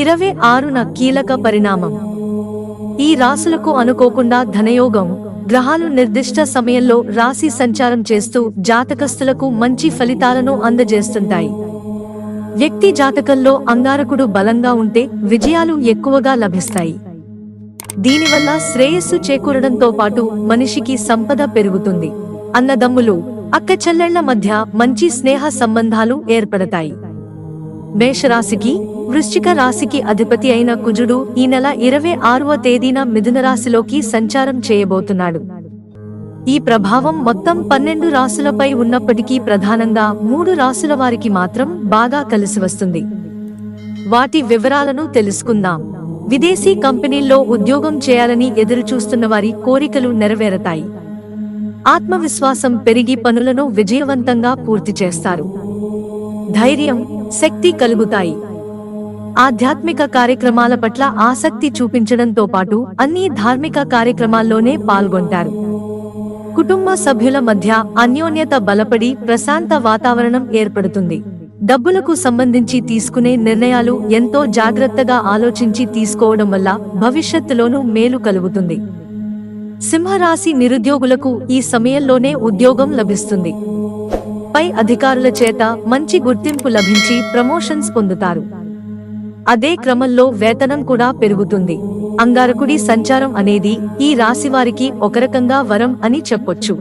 ఇరవై ఆరున కీలక పరిణామం. ఈ రాసులకు అనుకోకుండా ధనయోగం గ్రహాలు నిర్దిష్ట సమయంలో రాశి సంచారం చేస్తూ జాతకస్తులకు మంచి ఫలితాలను అందజేస్తుంటాయి. వ్యక్తి జాతకంలో అంగారకుడు బలంగా ఉంటే విజయాలు ఎక్కువగా లభిస్తాయి. దీనివల్ల శ్రేయస్సు చేకూరడంతో పాటు మనిషికి సంపద పెరుగుతుంది. అన్నదమ్ములు అక్క చెల్లెళ్ళ మధ్య మంచి స్నేహ సంబంధాలు ఏర్పడతాయి. మేషరాశికి వృశ్చిక రాశికి అధిపతి అయిన కుజుడు ఈ నెల ఇరవై ఆరవ తేదీన మిథున రాశిలోకి సంచారం చేయబోతున్నాడు. ఈ ప్రభావం మొత్తం పన్నెండు రాశులపై ఉన్నప్పటికీ ప్రధానంగా మూడు రాశుల వారికి మాత్రం బాగా కలిసి వస్తుంది. వాటి వివరాలను తెలుసుకుందాం. విదేశీ కంపెనీల్లో ఉద్యోగం చేయాలని ఎదురుచూస్తున్న వారి కోరికలు నెరవేరతాయి. ఆత్మవిశ్వాసం పెరిగి పనులను విజయవంతంగా పూర్తి చేస్తారు. ధైర్యం శక్తి కలుగుతాయి. ఆధ్యాత్మిక కార్యక్రమాల పట్ల ఆసక్తి చూపించడంతో పాటు అన్ని ధార్మిక కార్యక్రమాల్లోనే పాల్గొంటారు. కుటుంబ సభ్యుల మధ్య అన్యోన్యత బలపడి ప్రశాంత వాతావరణం ఏర్పడుతుంది. డబ్బులకు సంబంధించి తీసుకునే నిర్ణయాలు ఎంతో జాగ్రత్తగా ఆలోచించి తీసుకోవడం వల్ల భవిష్యత్తులోనూ మేలు కలుగుతుంది. సింహరాశి నిరుద్యోగులకు ఈ సమయంలోనే ఉద్యోగం లభిస్తుంది. పై అధికారుల చేత మంచి గుర్తింపు లభించి ప్రమోషన్స్ పొందుతారు. అదే క్రమంలో వేతనం కూడా పెరుగుతుంది. అంగారకుడి సంచారం అనేది ఈ రాశి వారికి ఒక రకంగా వరం అని చెప్పొచ్చు.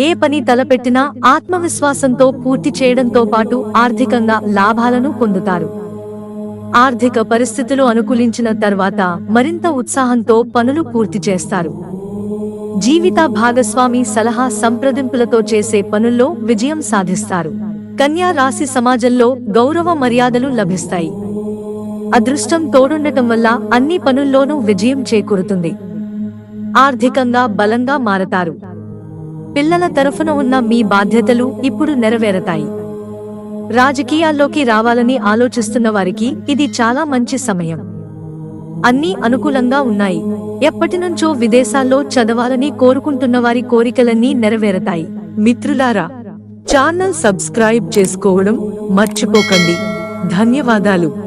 ఏ పని తలపెట్టినా ఆత్మవిశ్వాసంతో పూర్తి చేయడంతో పాటు ఆర్థికంగా లాభాలను పొందుతారు. ఆర్థిక పరిస్థితులు అనుకూలించిన తర్వాత మరింత ఉత్సాహంతో పనులు పూర్తి చేస్తారు. జీవిత భాగస్వామి సలహా సంప్రదింపులతో చేసే పనుల్లో విజయం సాధిస్తారు. కన్యా రాశి సమాజంలో గౌరవ మర్యాదలు లభిస్తాయి. అదృష్టం తోడుండటం వల్ల అన్ని పనుల్లోనూ విజయం చేకూరుతుంది. ఆర్థికంగా బలంగా మారతారు. పిల్లల తరఫున ఉన్న మీ బాధ్యతలు ఇప్పుడు నెరవేరతాయి. రాజకీయాల్లోకి రావాలని ఆలోచిస్తున్న వారికి ఇది చాలా మంచి సమయం. అన్నీ అనుకూలంగా ఉన్నాయి. ఎప్పటినుంచో విదేశాల్లో చదవాలని కోరుకుంటున్న వారి కోరికలన్నీ నెరవేరతాయి. మిత్రులారా ఛానల్ సబ్స్క్రైబ్ చేసుకోవడం మర్చిపోకండి. ధన్యవాదాలు.